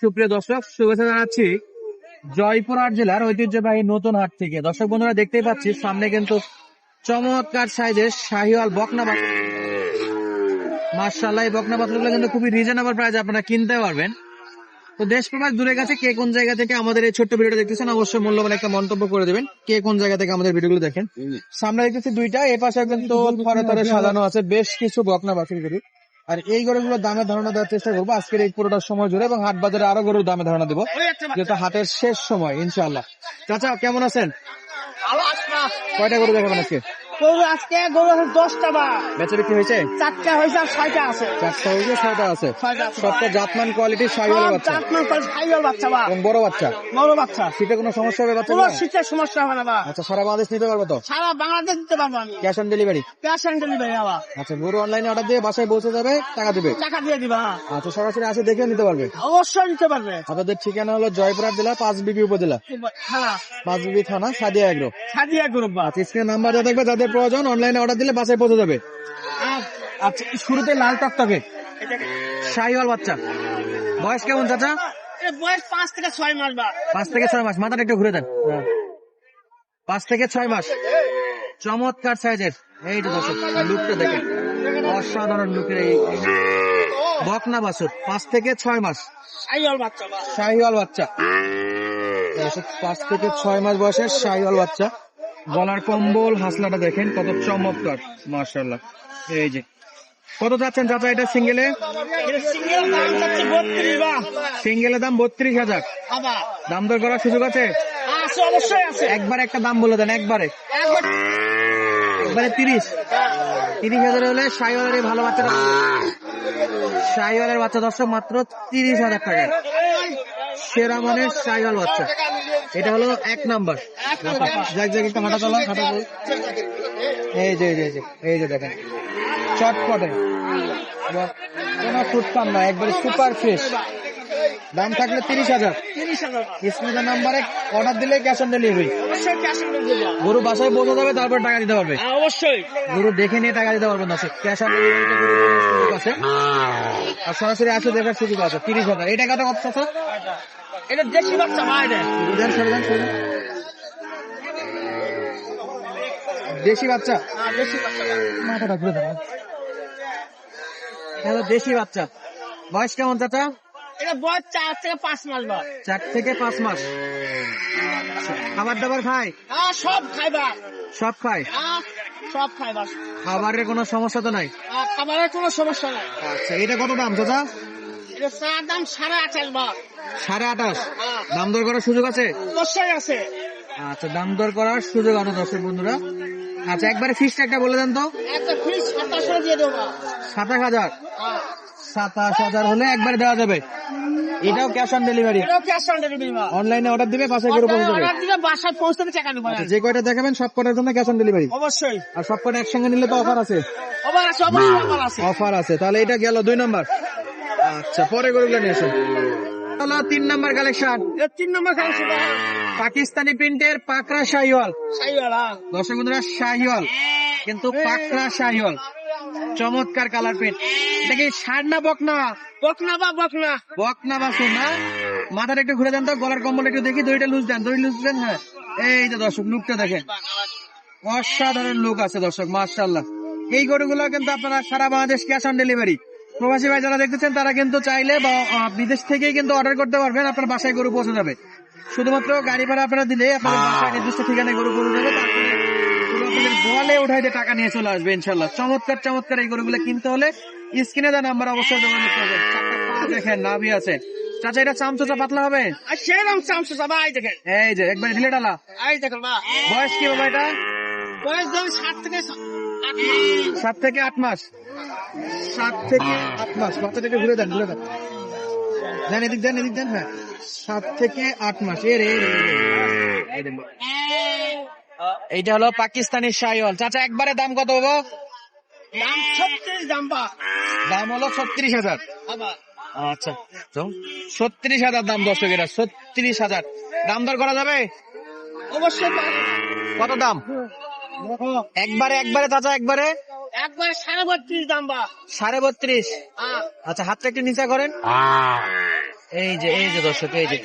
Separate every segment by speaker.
Speaker 1: সুপ্রিয় দর্শক শুভেচ্ছা জানাচ্ছি জয়পুরহাট জেলার ঐতিহ্যবাহী নতুন হাট থেকে। দর্শক বন্ধুরা দেখতেই পাচ্ছি সামনে কিন্তু চমৎকার সাইজের শাহিওয়াল বকনা বাছুর। মার্শাল্লাহ এই বকনা বাছুরগুলো কিন্তু খুবই রিজনেবল প্রাইসে আপনারা কিনতে পারবেন। তো দেশ প্রবাস দূরে গেছে কে কোন জায়গা থেকে আমাদের এই ছোট্ট ভিডিওটা দেখতেছেন অবশ্যই মূল্যবান একটা মন্তব্য করে দেবেন। কে কোন জায়গা থেকে আমাদের ভিডিওগুলো দেখেন? সামনে দেখতেছি দুইটা এ পাশে কিন্তু থরে থরে সাজানো আছে বেশ কিছু বকনা বাছুর গরু আর এই গরুগুলোর দামে ধারণা দেওয়ার চেষ্টা করব। আজকের এই পুরোটা সময় জুড়ে এবং হাট বাজারে আরও গরুর দামে ধারণা দেবো যেটা হাটের শেষ সময় ইনশাল্লাহ চাচা কেমন আছেন? কয়টা গরু দেখাবেন আজকে?
Speaker 2: গরু আজকে গরু দশটা বা।
Speaker 1: বেচা বিক্রি হয়েছে?
Speaker 2: চারটা হয়েছে আর ছয়টা আছে।
Speaker 1: চারটা হয়েছে ছয়টা আছে। সবটা জাতমান কোয়ালিটির বাচ্চা।
Speaker 2: করে বাচ্চা বা।
Speaker 1: এবং বড় বাচ্চা।
Speaker 2: বড় বাচ্চা।
Speaker 1: শীতে কোনো সমস্যা হবে বাচ্চা
Speaker 2: কোনো শীতের সমস্যা হবে না বা।
Speaker 1: আচ্ছা সারা বাংলাদেশ নিতে পারব তো?
Speaker 2: সারা বাংলাদেশ দিতে পারব আমি।
Speaker 1: Cash on delivery
Speaker 2: cash on delivery হওয়া
Speaker 1: আচ্ছা গরু অনলাইনে অর্ডার দিয়ে বাসায় পৌঁছে যাবে টাকা দিবে?
Speaker 2: টাকা দিয়ে দিবা।
Speaker 1: আচ্ছা সরাসরি আসে দেখে নিতে পারবে?
Speaker 2: অবশ্যই নিতে পারবে।
Speaker 1: আপনাদের ঠিকানা হলো জয়পুরহাট জেলা পাঁচ বিবি উপজেলা।
Speaker 2: হ্যাঁ।
Speaker 1: পাঁচ বিবি থানা সাদিয়া এগ্রো।
Speaker 2: সাদিয়া গ্রুপ বা।
Speaker 1: আচ্ছা স্ক্রিনে নাম্বার দেওয়া থাকবে যাদের প্রয়োজন অনলাইনে অর্ডার দিলে বাসায় পৌঁছে যাবে। আচ্ছা শুরুতে লাল টকটকে। শাহিওয়াল বাচ্চা। বয়স কেমন চাচা?
Speaker 2: বয়স পাঁচ থেকে ছয় মাস
Speaker 1: পাঁচ থেকে ছয় মাস। মাথাটা একটু ঘুরে দেন। পাঁচ থেকে ছয় মাস। চমৎকার সাইজের। এই যে দর্শক লুকটা দেখেন। অসাধারণ লুকের এই বকনা বাছুর। পাঁচ থেকে ছয় মাস। শাহিওয়াল বাচ্চা পাঁচ থেকে ছয় মাস বয়সের শাহিওয়াল বাচ্চা। গলার কম্বল হাসলাটা দেখেন কত চমৎকার মার্শাল্লাহ এই যে কত যাচ্ছেন চাচা এটা সিঙ্গেলে? সিঙ্গেলের দাম বত্রিশ হাজার। দাম দর করার সুযোগ আছে? একবার একটা দাম বলে দেন একবারে।
Speaker 2: একবারে
Speaker 1: তিরিশ। তিরিশ হাজার হলে শাহিওয়ালের এই ভালো বাচ্চাটা শাহিওয়ালের বাচ্চা দর্শক মাত্র তিরিশ হাজার টাকা। সেরা মানে শাহিওয়াল বাচ্চা। এটা হলো এক নাম্বার। যাক যাক একটু হাঁটা চলো হাঁটা এই যে এই যে এই যে দেখেন। চটপটে। কোনো ফুটপান না একবারে সুপার ফ্রেশ। দাম থাকলে তিরিশ হাজার। স্ক্রিনের নাম্বারে অর্ডার দিলে ক্যাশ অন ডেলিভারি।
Speaker 2: ডেলিভারি।
Speaker 1: গরু বাসায় পৌঁছে যাবে তারপর টাকা দিতে পারবে।
Speaker 2: অবশ্যই।
Speaker 1: গরু দেখে নিয়ে টাকা দিতে পারবেন না ক্যাশ অন আছে আর সরাসরি আসে দেখার সুযোগ আছে তিরিশ হাজার। এই টাকাটা কত আছে
Speaker 2: এটা দেশি বাচ্চা
Speaker 1: দেন। দেশি বাচ্চা?
Speaker 2: হ্যাঁ বা।
Speaker 1: মাথাটা ঘুরে দেন এটা দেশি বাচ্চা। বয়স কেমন চাচা?
Speaker 2: এটা বয়স চার থেকে পাঁচ মাস বা
Speaker 1: চার থেকে পাঁচ মাস। খাবার দাবার খায়?
Speaker 2: হ্যাঁ সব খাইবা
Speaker 1: সব খায়?
Speaker 2: হ্যাঁ সব খাইবা
Speaker 1: খাবারের কোনো সমস্যা তো নাই?
Speaker 2: খাবারের কোনো সমস্যা নাই।
Speaker 1: আচ্ছা এটা কত দাম চাচা?
Speaker 2: এটা চার দাম সাড়ে আঠাশ বা
Speaker 1: সাড়ে আঠাশ। দাম দর করার সুযোগ আছে?
Speaker 2: অবশ্যই আছে।
Speaker 1: আচ্ছা দাম দর করার সুযোগ আছে দর্শক বন্ধুরা। আচ্ছা একবারে ফিক্সড একটা বলে দেন তো।
Speaker 2: সাতাশো দেবো।
Speaker 1: হাজার।
Speaker 2: হ্যাঁ।
Speaker 1: সাতাশ হাজার হলে একবারে দেওয়া যাবে। এটাও cash on delivery
Speaker 2: cash on delivery
Speaker 1: অনলাইনে অর্ডার দিবে পাশে করে পৌঁছে
Speaker 2: অর্ডার দিলে বাসায় পৌঁছতে টাকা নেব
Speaker 1: আচ্ছা, যে কয়টা দেখাবেন সব কটার জন্য ক্যাশ অন ডেলিভারি
Speaker 2: অবশ্যই।
Speaker 1: আর সব কটা একসঙ্গে নিলে তো অফার আছে।
Speaker 2: আবার আছে অবশ্যই আবার আছে।
Speaker 1: অফার আছে তাহলে এটা গেল দুই নাম্বার। আচ্ছা পরে গরুগুলো নিয়ে আসুন। হলো তিন নাম্বার কালেকশন
Speaker 2: তিন নম্বর বা
Speaker 1: পাকিস্তানি প্রিন্টের পাকড়া শাহিওয়াল।
Speaker 2: সাইওয়ালা
Speaker 1: দর্শক বন্ধুরা শাহিওয়াল। কিন্তু পাকড়া শাহিওয়াল। চমৎকার কালার প্রিন্ট এটা কি ষাট না বক না
Speaker 2: বকনা বা বকনা?
Speaker 1: বক না বাসুন না মাথাটা একটু ঘুরে দেন তো গলার কম্বল একটু দেখি দড়িটা লুজ দেন দড়ি লুজ দেন হ্যাঁ। এই যে দর্শক লুকটা দেখেন। অসাধারণ লুক আছে দর্শক মার্শাল্লাহ এই গরুগুলো কিন্তু আপনারা সারা বাংলাদেশ ক্যাশ অন ডেলিভারি প্রবাসী ভাই যারা দেখতেছেন তারা কিন্তু চাইলে বা বিদেশ থেকেই কিন্তু অর্ডার করতে পারবেন আপনার বাসায় গরু পৌঁছে যাবে। শুধুমাত্র গাড়ি ভাড়া আপনারা দিলে আপনাদের বাসায় নির্দিষ্ট ঠিকানায় গরু পৌঁছে যাবে গোয়ালে উঠাই দিয়ে টাকা নিয়ে চলে আসবে ইনশাল্লাহ চমৎকার চমৎকার এই গরুগুলো কিনতে হলে স্ক্রিনে দেওয়া নাম্বার অবশ্যই যোগাযোগ করবেন। দেখেন নাভি আছে। চাচা এটা চামচোচা পাতলা হবে?
Speaker 2: সেরকম এই দেখেন।
Speaker 1: এই যে একবার ঢিলে ডালা
Speaker 2: এই দেখেন
Speaker 1: বয়স কি বাবা এটা?
Speaker 2: বয়স ধরুন সাত থেকে।
Speaker 1: সাত থেকে আট মাস। সাত থেকে আট মাস। ঘুরে দেন ঘুরে দেন। দেন এদিক দেন এদিক দেন হ্যাঁ। সাত থেকে আট মাস। এ রে। এইটা হলো পাকিস্তানি শাহিওয়াল চাচা একবারে দাম কত বাবা
Speaker 2: দাম ছত্রিশ দাম
Speaker 1: দাম হলো ছত্রিশ হাজার। আচ্ছা ছত্রিশ হাজার দাম দর্শকেরা ছত্রিশ হাজার। দাম দর করা যাবে?
Speaker 2: অবশ্যই
Speaker 1: কত দাম? একবারে একবারে চাচা একবারে?
Speaker 2: একবার সাড়ে বত্রিশ দাম বা।
Speaker 1: সাড়ে বত্রিশ? আচ্ছা হাতটা একটু নিচা করেন। এই যে এই যে দর্শক এই যে।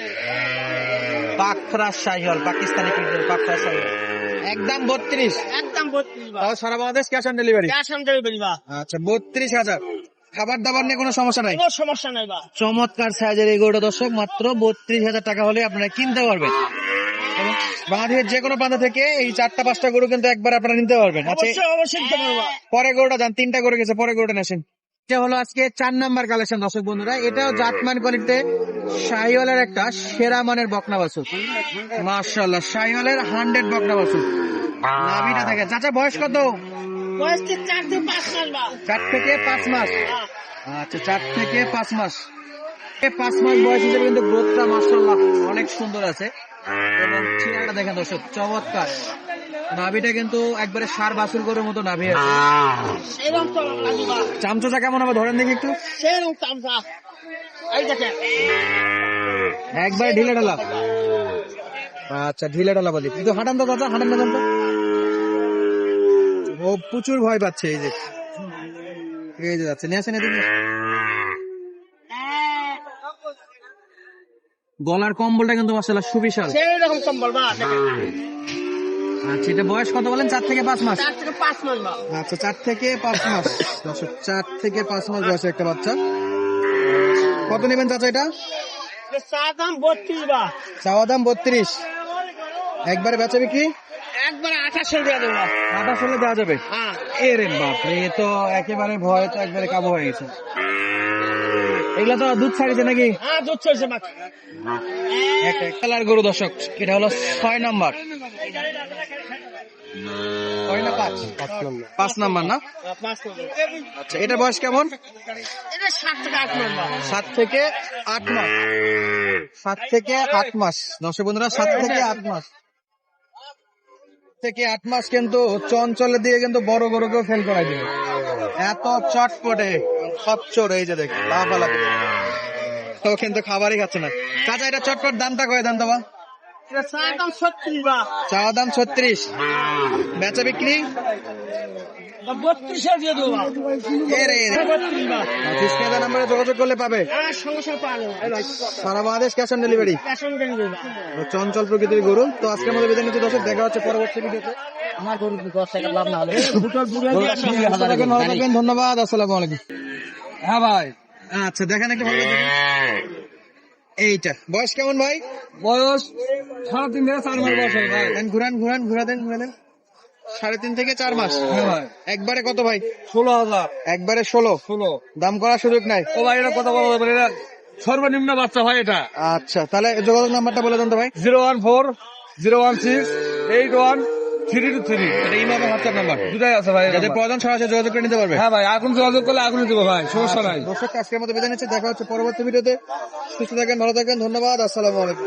Speaker 1: পাখরা শাহিওয়াল পাকিস্তানি ক্রিকেট পাখরা শাহিওয়াল একদম বত্রিশ।
Speaker 2: একদম বত্রিশ
Speaker 1: তাও সারা Bangladesh cash on delivery
Speaker 2: cash on delivery বা।
Speaker 1: আচ্ছা বত্রিশ হাজার। খাবার দাবার নিয়ে কোনো সমস্যা নাই?
Speaker 2: কোনো সমস্যা নাই বা।
Speaker 1: চমৎকার সাইজের এই গরুটা দর্শক মাত্র বত্রিশ হাজার টাকা হলে আপনারা কিনতে পারবেন। বাংলাদেশের যে কোনো প্রান্ত থেকে এই চারটা পাঁচটা গরু কিন্তু একবার আপনারা নিতে পারবেন। আচ্ছা
Speaker 2: অবশ্যই অবশ্যই দিতে পারবা।
Speaker 1: পরে গরুটা যান তিনটা গরু গেছে পরে গরুটা নেছেন এটা হলো আজকে চার নাম্বার কালেকশন দর্শক বন্ধুরা। এটাও জাতমান কোয়ালিটিতে শাহিওয়ালের একটা সেরা মানের বকনা বাছুর। মার্শাল্লাহ শাহিওয়ালের হান্ড্রেড বকনা বাছুর। নাভিটা দেখে চাচা বয়স কত?
Speaker 2: বয়স চার থেকে পাঁচ মাস বা?
Speaker 1: চার থেকে পাঁচ মাস।
Speaker 2: হ্যাঁ।
Speaker 1: আচ্ছা চার থেকে পাঁচ মাস। পাঁচ মাস বয়স হিসেবে কিন্তু গ্রোথটা মার্শাল্লাহ অনেক সুন্দর আছে। এবং দেখেন দর্শক চমৎকার। নাভিটা কিন্তু একবারে সার বাছুর গরুর মতো নাভি আছে। চামচোচা কেমন হবে ধরেন দেখি একটু। একবারে ঢিলে ঢালা। আচ্ছা ঢিলে ঢালা বলি। কিন্তু হাঁটান তো দাদা হাঁটান দাদা ও প্রচুর ভয় পাচ্ছে এই যে। এই যে যাচ্ছে নিয়ে আসেন এদিকে। গলার কম্বলটা কিন্তু মাসাল্লাহ সুবিশাল।
Speaker 2: সেরকম কম্বল বা
Speaker 1: আচ্ছা এটা বয়স কত বলেন? চার থেকে পাঁচ মাস?
Speaker 2: চার থেকে পাঁচ মাস
Speaker 1: আচ্ছা চার থেকে পাঁচ মাস। দর্শক চার থেকে পাঁচ মাস বয়সের একটা বাচ্চা। কত নেবেন চাচা এটা? চাওয়া দাম বত্রিশ একবারে বেচা বিক্রি?
Speaker 2: একবারে আঠাশশো দিয়ে দেবো
Speaker 1: আঠাশ হলে দেওয়া যাবে?
Speaker 2: হ্যাঁ।
Speaker 1: এরে বাপরে এ তো একেবারে ভয় তো একবারে কাবু হয়ে গেছে। এগুলা তো দুধ ছাড়িয়েছে নাকি?
Speaker 2: হ্যাঁ দুধ
Speaker 1: কালার গরু দর্শক এটা হলো ছয় নাম্বার। পাঁচ? নাম্বার না? আচ্ছা এটা বয়স কেমন?
Speaker 2: সাত থেকে আট মাস
Speaker 1: সাত থেকে আট মাস। সাত থেকে আট মাস। দর্শক বন্ধুরা সাত থেকে আট মাস। থেকে আট মাস কিন্তু চঞ্চলে দিয়ে কিন্তু বড় গরুকেও ফেল করাই দিবে। এত চটপটে। সচ্চর এই যে দেখ লাফালাফি। তো কিন্তু খাবারই খাচ্ছে না। চাচা এটা চটপট দামটা কয়ে
Speaker 2: এটা চা দাম ছত্রিশ
Speaker 1: চাওয়া দাম ছত্রিশ। বেচা বিক্রি? নাম্বারে যোগাযোগ করলে পাবে?
Speaker 2: হ্যাঁ
Speaker 1: সারা বাংলাদেশ ক্যাশ অন ডেলিভারি চঞ্চল প্রকৃতির গরু। তো আজকের মধ্যে বেঁধে নিতে দর্শক দেখা হচ্ছে পরবর্তী ভিডিওতে।
Speaker 2: আমার গরু দশ টাকা লাভ না হলে
Speaker 1: ধন্যবাদ। আসসালামু আলাইকুম।
Speaker 3: হ্যাঁ ভাই।
Speaker 1: আচ্ছা দেখেন একটু ভালো এইটা। বয়স কেমন ভাই?
Speaker 3: বয়স সাড়ে তিন থেকে চার মাস বয়স ভাই।
Speaker 1: ঘুরান ঘুরান ঘুরা দেন ঘুরা দেন। সাড়ে তিন থেকে চার মাস।
Speaker 3: হ্যাঁ ভাই।
Speaker 1: একবারে কত ভাই?
Speaker 3: ষোলো হাজার।
Speaker 1: একবারে ষোলো।
Speaker 3: ষোলো।
Speaker 1: দাম করার সুযোগ নাই।
Speaker 3: ও ভাই এটা কত বলা যাবে এটা সর্বনিম্ন বাচ্চা ভাই এটা।
Speaker 1: আচ্ছা তাহলে যোগাযোগ নাম্বারটা বলে দেন তো ভাই।
Speaker 3: Zero one four zero one six eight one three two three.
Speaker 1: এটা ইমাম হোয়াটসঅ্যাপ নাম্বার
Speaker 3: দুটাই আছে ভাই
Speaker 1: যাদের প্রয়োজন সরাসরি যোগাযোগ করে নিতে পারবে।
Speaker 3: হ্যাঁ ভাই এখন যোগাযোগ করলে এখনই দেবো ভাই সমস্যা নাই।
Speaker 1: দর্শক আজকের মতো বিদায় নিচ্ছে দেখা হচ্ছে পরবর্তী ভিডিওতে। সুস্থ থাকেন ভালো থাকেন ধন্যবাদ আসসালামু আলাইকুম।